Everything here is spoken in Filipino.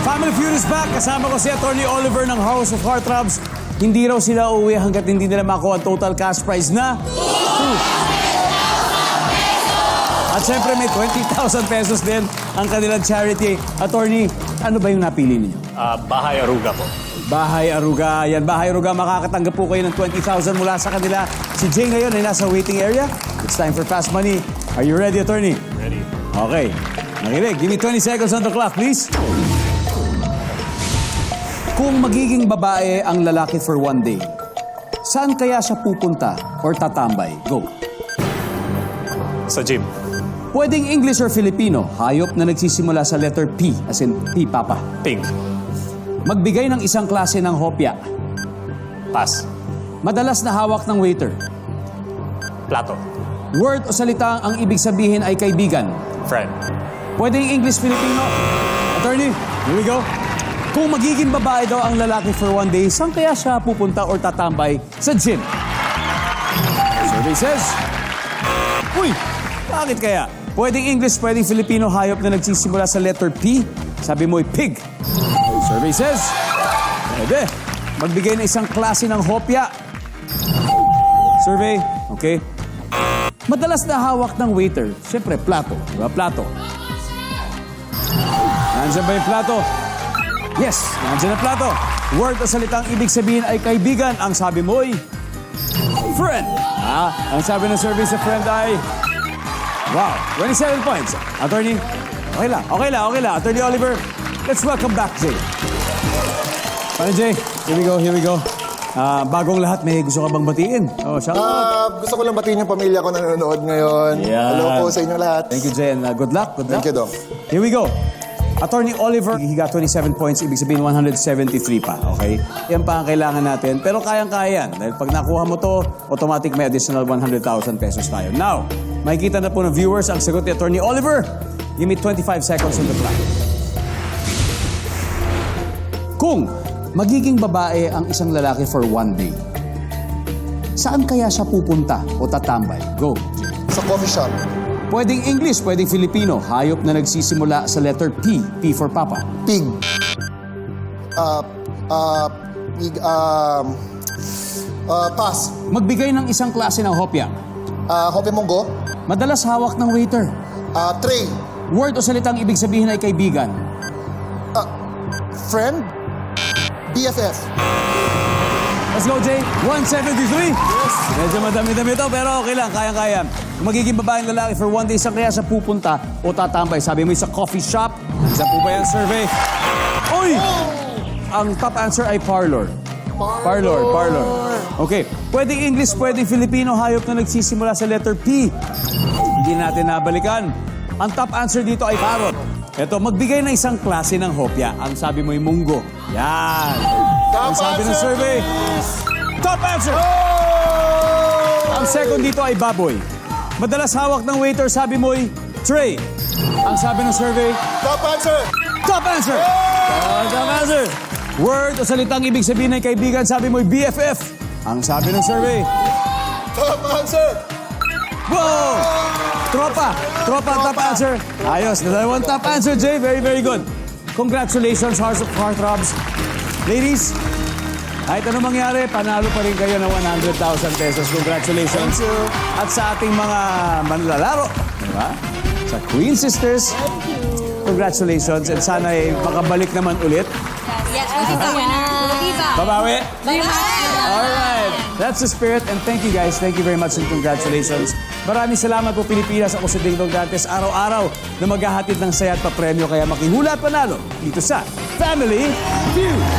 Family Feud is back. Kasama ko si Attorney Oliver ng House of Heartthrobs. Hindi raw sila uuwi hanggat hindi nila makuha ang total cash prize na... At syempre may 20,000 pesos din ang kanilang charity. Attorney, ano ba yung napili ninyo? Ah, bahay Aruga po. Bahay Aruga. Yan, Bahay Aruga. Makakatanggap po kayo ng 20,000 mula sa kanila. Si Jay ngayon ay nasa waiting area. It's time for Fast Money. Are you ready, Attorney? Ready? Okay. Nakinig. Give me 20 seconds on the clock, please. Kung magiging babae ang lalaki for one day, saan kaya siya pupunta or tatambay? Go. Sa gym. Pwedeng English or Filipino, hayop na nagsisimula sa letter P, as in P, Papa. Pig. Magbigay ng isang klase ng hopya. Pass. Madalas na hawak ng waiter. Plato. Word o salita ang ibig sabihin ay kaibigan. Friend. Pwedeng English, Filipino. Attorney, here we go. Kung magiging babae daw ang lalaki for one day, saan kaya siya pupunta or tatambay sa gym? Survey says... Uy! Bakit kaya? Pwedeng English, pwedeng Filipino hayop na nagsisimula sa letter P. Sabi mo'y pig. Survey says... Pwede. Magbigay ng isang klase ng hopya. Survey, okay. Madalas na hawak ng waiter. Siyempre, plato. Diba? Plato. Nandiyan ba yung plato? Yes, nandiyan ang plato. Word o salitang ibig sabihin ay kaibigan. Ang sabi mo ay friend. Ah, ang sabi ng survey sa friend ay Wow, 27 points. Attorney, okay lang, okay lang, okay lang. Attorney Oliver, let's welcome back Jay. Paano Jay? Here we go, here we go. Ah, bagong lahat, may gusto ka bang batiin? Oh, shout out. Ah, gusto ko lang batiin yung pamilya ko na nanonood ngayon. Yan. Hello po sa inyo lahat. Thank you, Jay, and uh, good luck. Good luck. Thank you, Doc. Here we go. Attorney Oliver, he got 27 points, ibig sabihin 173 pa, okay? Yan pa ang kailangan natin, pero kayang-kaya yan. Dahil pag nakuha mo to, automatic may additional 100,000 pesos tayo. Now, makikita na po ng viewers ang sagot ni Attorney Oliver. Give me 25 seconds on the clock. Kung magiging babae ang isang lalaki for one day, saan kaya siya pupunta o tatambay? Go. Sa coffee shop. Pwedeng English, pwedeng Filipino. Hayop na nagsisimula sa letter P. P for Papa. Pig. Ah, ah, pig, um, ah, pass. Magbigay ng isang klase ng hopya. Ah, Hope Monggo. Madalas hawak ng waiter. Ah, tray. Word o salitang ibig sabihin ay kaibigan. Ah, friend. BFF. Let's go, Jay. 173. Yes. Medyo madami-dami ito, pero okay lang. Kayang-kaya. Kung magiging babaeng lalaki for one day, saan kaya siya pupunta o tatambay? Sabi mo sa coffee shop. Isa po ba yung survey? Uy! Ang top answer ay parlor. Parlor, parlor. Okay. Pwedeng English, pwedeng Filipino, hayop na nagsisimula sa letter P. Hindi natin nabalikan. Ang top answer dito ay parrot. Ito, magbigay ng isang klase ng hopya. Ang sabi mo ay munggo. Yan. Ang sabi ng survey, top answer! Ang second dito ay baboy. Madalas hawak ng waiter, sabi mo ay tray. Ang sabi ng survey, Top answer. top answer! Ah, top answer! Word o salitang ibig sabihin ng kaibigan, sabi mo ay BFF. Ang sabi ng survey, Top answer. Wow! Tropa! Tropa top answer. Ayos. Dalawang top answer, Jay. Very, very good. Congratulations, Hearts of Heartthrobs. Ladies, kahit ano mangyari, panalo pa rin kayo ng 100,000 pesos. Congratulations. Thank you. At sa ating mga manlalaro, di ba? Sa Queen Sisters, congratulations. And sana ay makabalik naman ulit. Yes, we'll be the winner. Back. Babawi. Very much. All right. That's the spirit. And thank you guys. Thank you very much and congratulations. Maraming salamat po Pilipinas. Ako si Ding Dong Dantes. Araw-araw na maghahatid ng saya at papremyo. Kaya makihula at panalo dito sa Family Feud.